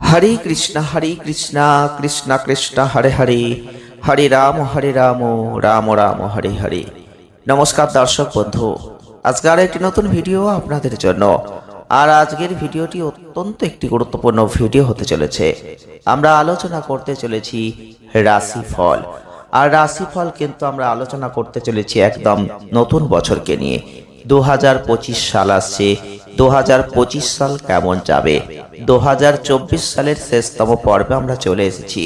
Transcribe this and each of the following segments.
হরে কৃষ্ণ হরে কৃষ্ণ কৃষ্ণ কৃষ্ণ, হরে হরে। হরে রাম হরে রাম রাম রাম, হরে হরে। নমস্কার দর্শক বন্ধু, আজকের একটি নতুন ভিডিও আপনাদের জন্য। আর আজকের ভিডিওটি অত্যন্ত একটি গুরুত্বপূর্ণ ভিডিও হতে চলেছে। আমরা আলোচনা করতে চলেছি রাশিফল। আর রাশিফল কিন্তু আমরা আলোচনা করতে চলেছি একদম নতুন বছরকে নিয়ে। দু হাজার পঁচিশ সাল আসছে। দু হাজার পঁচিশ সাল কেমন যাবে? দু হাজার চব্বিশ সালের শেষতম পর্বে আমরা চলে এসেছি।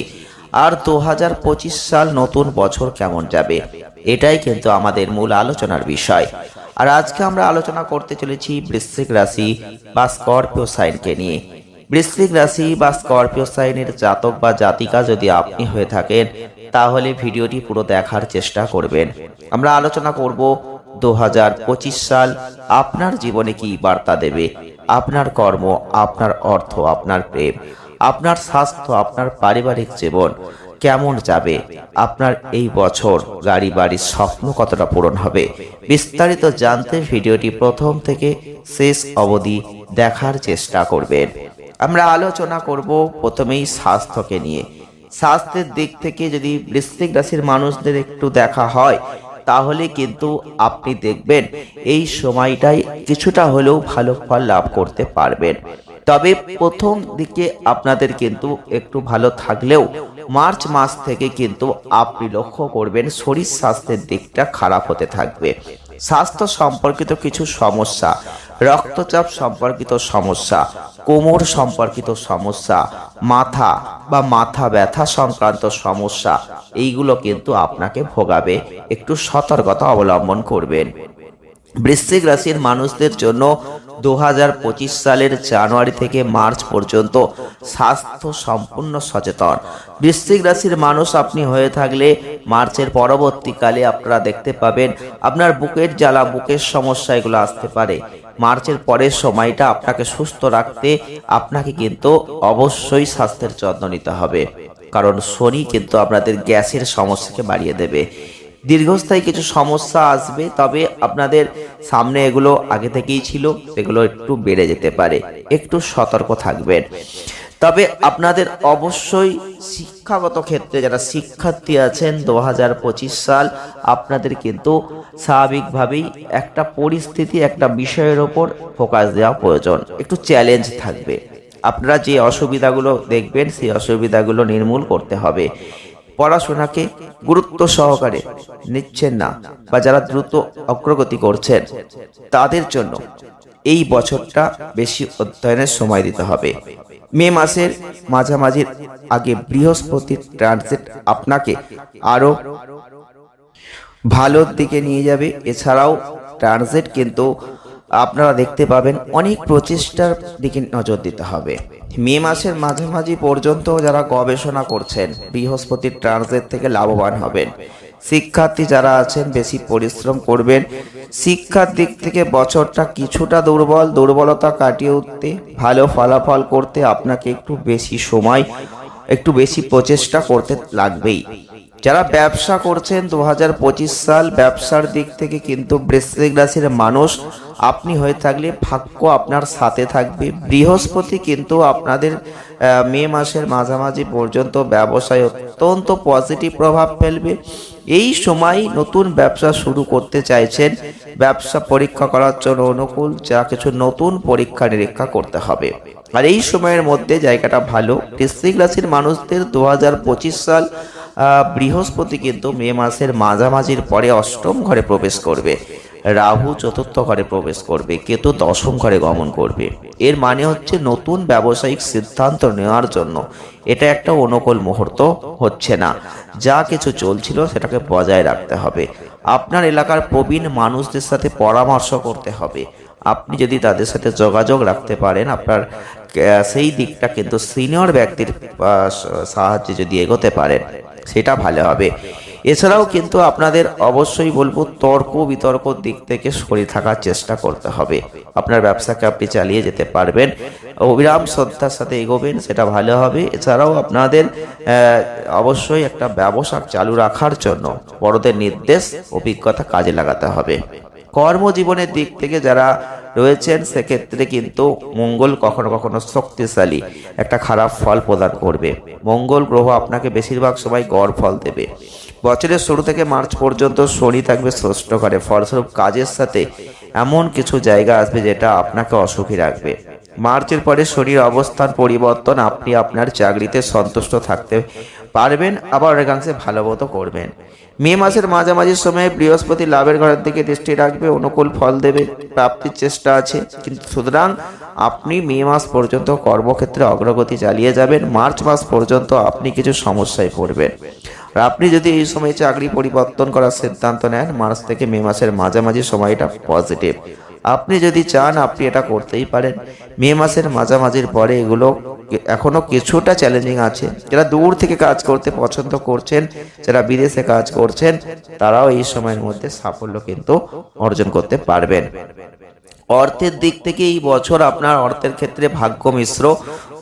আর দু হাজার পঁচিশ সাল নতুন বছর কেমন যাবে? এটাই কিন্তু আমাদের মূল আলোচনার বিষয়। আর আজকে আমরা আলোচনা করতে চলেছি বৃশ্চিক রাশি বা স্করপিও সাইনকে নিয়ে। বৃশ্চিক রাশি বা স্করপিও সাইনের জাতক বা জাতিকা যদি আপনি হয়ে থাকেন তাহলে ভিডিওটি পুরো দেখার চেষ্টা করবেন। আমরা আলোচনা করব দু হাজার পঁচিশ সাল আপনার জীবনে কি বার্তা দেবে? আপনার কর্ম, আপনার অর্থ, আপনার প্রেম, আপনার স্বাস্থ্য, আপনার পারিবারিক জীবন কেমন যাবে? আপনার এই বছর গাড়ি বাড়ির স্বপ্ন কতটা পূরণ হবে? বিস্তারিত জানতে ভিডিওটি প্রথম থেকে শেষ অবধি দেখার চেষ্টা করবেন। আমরা আলোচনা করব প্রথমেই স্বাস্থ্যকে নিয়ে। স্বাস্থ্যের দিক থেকে যদি বৃশ্চিক রাশির মানুষদের একটু দেখা হয়, তাহলে কিন্তু আপনি দেখবেন এই সময়টাই কিছুটা হলেও ভালো ফল লাভ করতে পারবেন। তবে প্রথম দিকে আপনাদের কিন্তু একটু ভালো থাকলেও মার্চ মাস থেকে কিন্তু আপনি লক্ষ্য করবেন শরীর স্বাস্থ্যের দিকটা খারাপ হতে থাকবে। স্বাস্থ্য সম্পর্কিত কিছু সমস্যা রক্তচাপ সম্পর্কিত সমস্যা, কোমর সম্পর্কিত সমস্যা, মাথা বা মাথা ব্যথা সংক্রান্ত সমস্যা, এইগুলো কিন্তু আপনাকে ভোগাবে। একটু সতর্কতা অবলম্বন করবেন। বৃশ্চিক রাশির মানুষদের জন্য দু হাজার পঁচিশ সালের জানুয়ারি থেকে মার্চ পর্যন্ত স্বাস্থ্য সম্পূর্ণ সচেতন। বৃশ্চিক রাশির মানুষ আপনি হয়ে থাকলে মার্চের পরবর্তীকালে আপনারা দেখতে পাবেন, আপনার বুকের জ্বালা, বুকের সমস্যা এগুলো আসতে পারে। মার্চের পরের সময়টা আপনাকে সুস্থ রাখতে আপনাকে কিন্তু অবশ্যই স্বাস্থ্যের যত্ন নিতে হবে। কারণ শনি কিন্তু আপনাদের গ্যাসের সমস্যাকে বাড়িয়ে দেবে। দীর্ঘস্থায়ী কিছু সমস্যা আসবে, তবে আপনাদের সামনে এগুলো আগে থেকেই ছিল, এগুলো একটু বেড়ে যেতে পারে। একটু সতর্ক থাকবেন। তবে আপনাদের অবশ্যই শিক্ষাগত ক্ষেত্রে যারা শিক্ষার্থী আছেন দু হাজার পঁচিশ সাল, আপনাদের কিন্তু স্বাভাবিকভাবেই একটা পরিস্থিতি, একটা বিষয়ের ওপর ফোকাস দেওয়া প্রয়োজন। একটু চ্যালেঞ্জ থাকবে। আপনারা যে অসুবিধাগুলো দেখবেন, সেই অসুবিধাগুলো নির্মূল করতে হবে। পড়াশোনাকে গুরুত্ব সহকারে নিচ্ছেন না বা যারা দ্রুত অগ্রগতি করছেন, তাদের জন্য এই বছরটা বেশি অধ্যয়নের সময় দিতে হবে। মে মাসের মাঝামাঝির আগে বৃহস্পতির ট্রানজিট আপনাকে আরও ভালোর দিকে নিয়ে যাবে। এছাড়াও ট্রানজিট কিন্তু আপনারা দেখতে পাবেন অনেক প্রচেষ্টার দিকে নজর দিতে হবে। মে মাসের মাঝামাঝি পর্যন্ত যারা গবেষণা করছেন, বৃহস্পতির ট্রানজিট থেকে লাভবান হবেন। শিক্ষার্থী যারা আছেন, বেশি পরিশ্রম করবেন। শিক্ষার দিক থেকে বছরটা কিছুটা দুর্বল, দুর্বলতা কাটিয়ে উঠতে, ভালো ফলাফল করতে আপনাকে একটু বেশি সময়, একটু বেশি প্রচেষ্টা করতে লাগবেই। যারা ব্যবসা করছেন দু হাজার পঁচিশ সাল ব্যবসার দিক থেকে কিন্তু বৃশ্চিক রাশির মানুষ, আপনি হয়ে থাকলে ভাগ্য আপনার সাথে থাকবে। বৃহস্পতি কিন্তু আপনাদের মে মাসের মাঝামাঝি পর্যন্ত ব্যবসায় অত্যন্ত পজিটিভ প্রভাব ফেলবে। এই সময় নতুন ব্যবসা শুরু করতে চাইছেন। ব্যবসা পরীক্ষা করার জন্য অনুকূল, যা কিছু নতুন পরীক্ষা নিরীক্ষা করতে হবে। আর এই সময়ের মধ্যে জায়গাটা ভালো। বৃশ্চিক রাশির মানুষদের দু হাজার পঁচিশ সাল বৃহস্পতি কিন্তু মে মাসের মাঝামাঝির পরে অষ্টম ঘরে প্রবেশ করবে। রাহু চতুর্থ ঘরে প্রবেশ করবে, কেতু দশম ঘরে গমন করবে। এর মানে হচ্ছে নতুন ব্যবসায়িক সিদ্ধান্ত নেওয়ার জন্য। এটা একটা অনুকূল মুহূর্ত হচ্ছে না। যা কিছু চলছিল সেটাকে বজায় রাখতে হবে। আপনার এলাকার প্রবীণ মানুষদের সাথে পরামর্শ করতে হবে। আপনি যদি তাদের সাথে যোগাযোগ রাখতে পারেন, আপনার সেই দিকটা কিন্তু সিনিয়র ব্যক্তির সাহায্যে যদি এগোতে পারেন। সেটা ভালো হবে। এছাড়াও কিন্তু আপনাদের অবশ্যই বলব, তর্ক বিতর্ক দিক থেকে সরে থাকার চেষ্টা করতে হবে। আপনার ব্যবসাকে আপনি চালিয়ে যেতে পারবেন। অবিরাম শ্রদ্ধার সাথে এগোবেন, সেটা ভালো হবে। এছাড়াও আপনাদের অবশ্যই একটা ব্যবসা চালু রাখার জন্য বড়দের নির্দেশ, অভিজ্ঞতা কাজে লাগাতে হবে। কর্মজীবনের দিক থেকে যারা রয়েছেন, সেক্ষেত্রে কিন্তু মঙ্গল কখনো কখনো শক্তিশালী একটা খারাপ ফল প্রদান করবে। মঙ্গল গ্রহ আপনাকে বেশিরভাগ সময় গড় ফল দেবে। বছরের শুরু থেকে মার্চ পর্যন্ত শনি থাকবে ষষ্ঠ ঘরে, ফলস্বরূপ কাজের সাথে এমন কিছু জায়গা আসবে যেটা আপনাকে অসুখী রাখবে। মার্চের পরে শনির অবস্থান পরিবর্তন, আপনি আপনার চাকরিতে সন্তুষ্ট থাকতে পারবেন, আবার অনেকাংশে ভালো মতো করবেন। মে মাসের মাঝামাঝি সময়ে বৃহস্পতি লাভের ঘরের দিকে দৃষ্টি রাখবে, অনুকূল ফল দেবে, প্রাপ্তির চেষ্টা আছে। কিন্তু সুতরাং আপনি মে মাস পর্যন্ত কর্মক্ষেত্রে অগ্রগতি চালিয়ে যাবেন, মার্চ মাস পর্যন্ত আপনি কিছু সমস্যায় পড়বেন। আর আপনি যদি এই সময় চাকরি পরিবর্তন করার সিদ্ধান্ত নেন, মার্চ থেকে মে মাসের মাঝামাঝি সময়টা পজিটিভ। আপনি যদি চান, আপনি এটা করতেই পারেন। মে মাসের মাঝামাঝির পরে এগুলো এখনও কিছুটা চ্যালেঞ্জিং আছে। যারা দূর থেকে কাজ করতে পছন্দ করছেন, যারা বিদেশে কাজ করছেন, তারাও এই সময়ের মধ্যে সাফল্য কিন্তু অর্জন করতে পারবেন। অর্থের দিক থেকে এই বছর আপনার অর্থের ক্ষেত্রে ভাগ্য মিশ্র।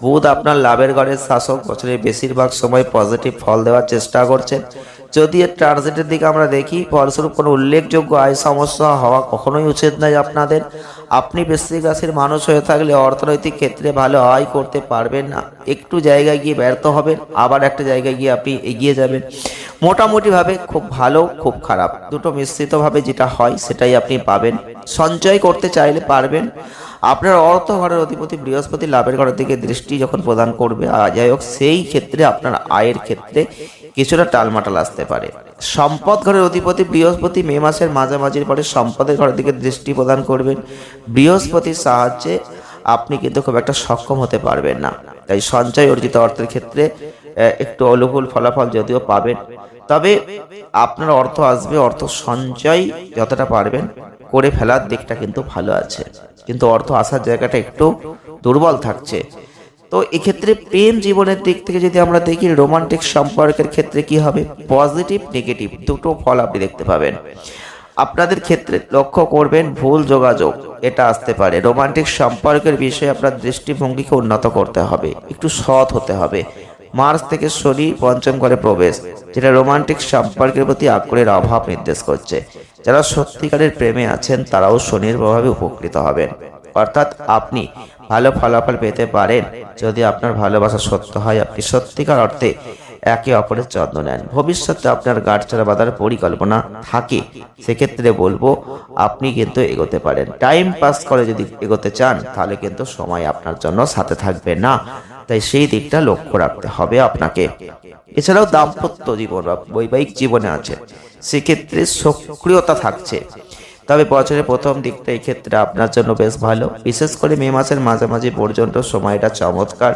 বুধ আপনার লাভের গড়ের শাসক বছরের বেশিরভাগ সময় পজিটিভ ফল দেওয়ার চেষ্টা করছেন। যদি এর ট্রানজিটের দিকে আমরা দেখি, ফলস্বরূপ কোনো উল্লেখযোগ্য আয় সমস্যা হওয়া কখনোই উচিত নয় আপনাদের। আপনি বৃশ্চিক রাশির মানুষ হয়ে থাকলে অর্থনৈতিক ক্ষেত্রে ভালো আয় করতে পারবেন না। একটু জায়গায় গিয়ে ব্যর্থ হবেন, আবার একটা জায়গায় গিয়ে আপনি এগিয়ে যাবেন। মোটামুটিভাবে খুব ভালো, খুব খারাপ। দুটো মিশ্রিতভাবে যেটা হয়, সেটাই আপনি পাবেন। সঞ্চয় করতে চাইলে পারবেন। আপনার অর্থ ঘরের অধিপতি বৃহস্পতি লাভের ঘরের দিকে দৃষ্টি যখন প্রদান করবে যাই হোক, সেই ক্ষেত্রে আপনার আয়ের ক্ষেত্রে কিছুটা টালমাটাল আসতে পারে। সম্পদ ঘরের অধিপতি বৃহস্পতি মে মাসের মাঝামাঝির পরে সম্পদের ঘরের দিকে দৃষ্টি প্রদান করবেন। বৃহস্পতির সাহায্যে আপনি কিন্তু খুব একটা সক্ষম হতে পারবেন না। তাই সঞ্চয় অর্জিত অর্থের ক্ষেত্রে একটু অনুকূল ফলাফল যদিও পাবেন। তবে আপনার অর্থ আসবে, অর্থ সঞ্চয় যতটা পারবেন, করে ফেলার দিকটা কিন্তু ভালো আছে। কিন্তু অর্থ আসার জায়গাটা একটু দুর্বল থাকছে। তো এক্ষেত্রে প্রেম জীবনের দিক থেকে যদি আমরা দেখি রোমান্টিক সম্পর্কের ক্ষেত্রে কি হবে? পজিটিভ নেগেটিভ দুটো ফল আপনি দেখতে পাবেন। আপনাদের ক্ষেত্রে লক্ষ্য করবেন ভুল যোগাযোগ, এটা আসতে পারে। রোমান্টিক সম্পর্কের বিষয়ে আপনার দৃষ্টিভঙ্গিকে উন্নত করতে হবে, একটু সৎ হতে হবে। মার্চ থেকে শনি পঞ্চম ঘরে প্রবেশ, যেটা রোমান্টিক সম্পর্কের প্রতি আগ্রহের অভাব নির্দেশ করছে। যারা সত্যিকারের প্রেমে আছেন, তারাও শনির প্রভাবে উপকৃত হবেন। অর্থাৎ আপনি ভালো ফলাফল পেতে পারেন। যদি আপনার ভালোবাসা সত্য হয়, আপনি সত্যিকার অর্থে একে অপরের যত্ন নেন। ভবিষ্যতে আপনার গাড় ছাড়া বাঁধার পরিকল্পনা থাকে। সেক্ষেত্রে বলব, আপনি কিন্তু এগোতে পারেন। টাইম পাস করে যদি এগোতে চান, তাহলে কিন্তু সময় আপনার জন্য সাথে থাকবে না। তাই সেই দিকটা লক্ষ্য রাখতে হবে আপনাকে। এছাড়াও দাম্পত্য জীবন বা বৈবাহিক জীবনে আছে। সেক্ষেত্রে সক্রিয়তা থাকছে। তবে বছরের প্রথম দিকটা ক্ষেত্রে আপনার জন্য বেশ ভালো। বিশেষ করে মে মাসের মাঝামাঝি পর্যন্ত সময়টা চমৎকার।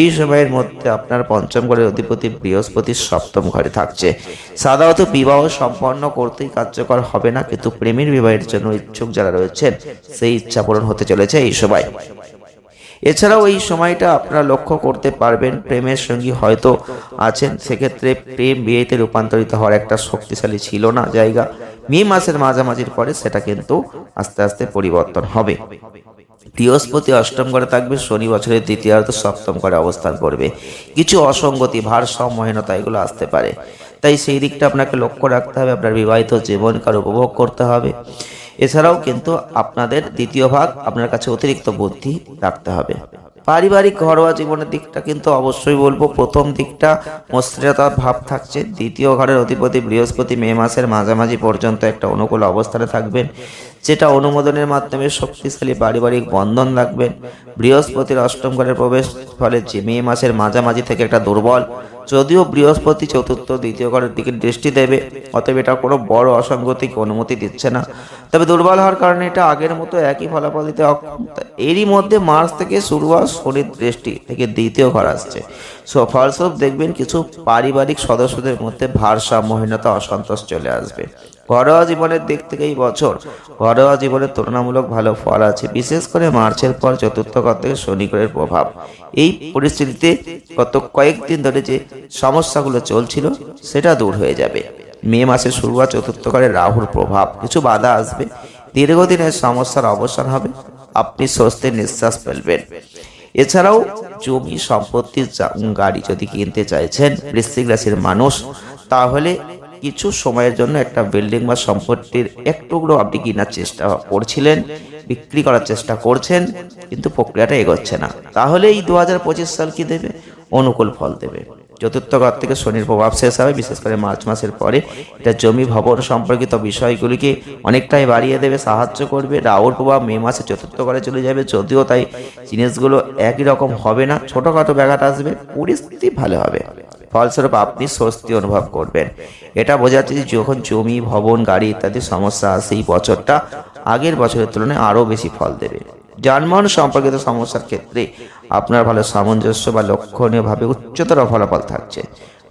এই সময়ের মধ্যে আপনার পঞ্চম ঘরের অধিপতি বৃহস্পতি সপ্তম ঘরে থাকছে। সাধারণত বিবাহ সম্পন্ন করতেই কার্যকর হবে না, কিন্তু প্রেমের বিবাহের জন্য ইচ্ছুক যারা রয়েছেন, সেই ইচ্ছা পূরণ হতে চলেছে এই সময়। এছাড়াও এই সময়টা আপনারা লক্ষ্য করতে পারবেন, প্রেমের সঙ্গী হয়তো আছেন, সেক্ষেত্রে প্রেম বিয়েতে রূপান্তরিত হওয়ার একটা শক্তিশালী ছিল না জায়গা। মে মাসের মাঝামাঝির পরে সেটা কিন্তু আস্তে আস্তে পরিবর্তন হবে। বৃহস্পতি অষ্টম ঘরে থাকবে, শনি বছরের দ্বিতীয়ার্ধ সপ্তম ঘরে অবস্থান করবে। কিছু অসঙ্গতি, ভারসাম্যহীনতা এগুলো আসতে পারে। তাই সেই দিকটা আপনাকে লক্ষ্য রাখতে হবে, আপনার বিবাহিত জীবনকার উপভোগ করতে হবে। এছাড়াও কিন্তু আপনাদের দ্বিতীয় ভাগ আপনার কাছে অতিরিক্ত বুদ্ধি রাখতে হবে। পারিবারিক ঘরোয়া জীবনের দিকটা কিন্তু অবশ্যই বলব। প্রথম দিকটা মস্তিরতার ভাব থাকছে। দ্বিতীয় ঘরের অধিপতি বৃহস্পতি মে মাসের মাঝামাঝি পর্যন্ত একটা অনুকূল অবস্থানে থাকবেন। যেটা অনুমোদনের মাধ্যমে শক্তিশালী পারিবারিক বন্ধন রাখবেন। বৃহস্পতির অষ্টম ঘরের প্রবেশ ফলে যে মে মাসের মাঝামাঝি থেকে একটা দুর্বল, যদিও বৃহস্পতি চতুর্থ, দ্বিতীয় ঘরের দিকে দৃষ্টি দেবে, অতএব এটা কোনো বড় অসঙ্গতিকে অনুমতি দিচ্ছে না। তবে দুর্বল হওয়ার কারণে এটা আগের মতো একই ফলাফল দিতে অক্ষম এরই মধ্যে মার্চ থেকে শুরু হওয়া শনির দৃষ্টি থেকে দ্বিতীয় ঘর আসছে। সো ফলস্বরূপ দেখবেন কিছু পারিবারিক সদস্যদের মধ্যে ভারসাম্যহীনতা, অসন্তোষ চলে আসবে। ঘরোয়া জীবনের দিক থেকে এই বছর। ঘরোয়া জীবনের তুলনামূলক ভালো ফল আছে, বিশেষ করে মার্চের পর চতুর্থ ঘর থেকে শনি গ্রহের প্রভাব। এই পরিস্থিতিতে গত কয়েকদিন ধরে যে সমস্যাগুলো চলছিল, সেটা দূর হয়ে যাবে। মে মাসের শুরুয়াত চতুর্থ ঘরে রাহুর প্রভাব, কিছু বাধা আসবে। দীর্ঘদিনের সমস্যার অবসান হবে, আপনি স্বস্তির নিঃশ্বাস ফেলবেন। এছাড়াও জমি সম্পত্তি গাড়ি যদি কিনতে চাইছেন, বৃশ্চিক রাশির মানুষ, তাহলে কিছু সময়ের জন্য একটা বিল্ডিং বা সম্পত্তির এক টুকরো আপনি কেনার চেষ্টা করছিলেন, বিক্রি করার চেষ্টা করছেন, কিন্তু প্রক্রিয়াটা এগোচ্ছে না। তাহলে এই দু হাজার পঁচিশ সাল কি দেবে? অনুকূল ফল দেবে। চতুর্থ ঘর থেকে শনির প্রভাব শেষ হবে, বিশেষ করে মার্চ মাসের পরে। এটা জমি ভবন সম্পর্কিত বিষয়গুলিকে অনেকটাই বাড়িয়ে দেবে, সাহায্য করবে। রাহুর প্রভাব মে মাসে চতুর্থ ঘরে চলে যাবে, যদিও তাই জিনিসগুলো একই রকম হবে না। ছোটোখাটো ব্যাঘাত আসবে, পরিস্থিতি ভালো হবে। ফলস্বরূপ আপনি স্বস্তি অনুভব করবেন। এটা বোঝাচ্ছে যে যখন জমি, ভবন, গাড়ি ইত্যাদি সমস্যা আসে এই বছরটা আগের বছরের তুলনায় আরও বেশি ফল দেবে। যানবাহন সম্পর্কিত সমস্যার ক্ষেত্রে আপনার ভালো সামঞ্জস্য বা লক্ষণীয়ভাবে উচ্চতর ফলাফল থাকছে।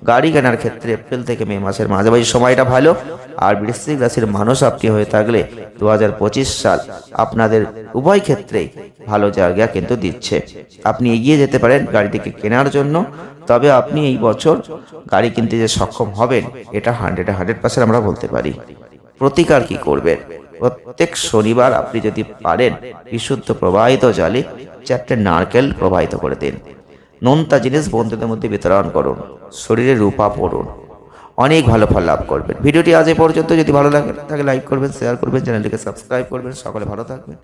গাড়ি কেনার ক্ষেত্রে এপ্রিল থেকে মে মাসের মাঝামাঝি সময়টা ভালো। আর বৃশ্চিক রাশির মানুষ আপনি হয়ে থাকলে দু হাজার পঁচিশ সাল আপনাদের উভয় ক্ষেত্রেই ভালো জায়গা কিন্তু দিচ্ছে। আপনি এগিয়ে যেতে পারেন গাড়িটিকে কেনার জন্য। তবে আপনি এই বছর গাড়ি কিনতে যে সক্ষম হবেন, এটা হান্ড্রেড হান্ড্রেড পার্সেন্ট আমরা বলতে পারি। প্রতিকার কি করবেন? প্রত্যেক শনিবার আপনি যদি পারেন, বিশুদ্ধ প্রবাহিত জলে, চারটে নারকেল প্রবাহিত করে দিন। নোনতা জিনিস বন্ধুদের মধ্যে বিতরণ করুন, শরীরে রূপা পড়ুন। অনেক ভালো ফল লাভ করবেন। ভিডিওটি আজ এ পর্যন্ত। যদি ভালো লাগে তাহলে লাইক করবেন শেয়ার করবেন, চ্যানেলটিকে সাবস্ক্রাইব করবেন। সকলে ভালো থাকবেন।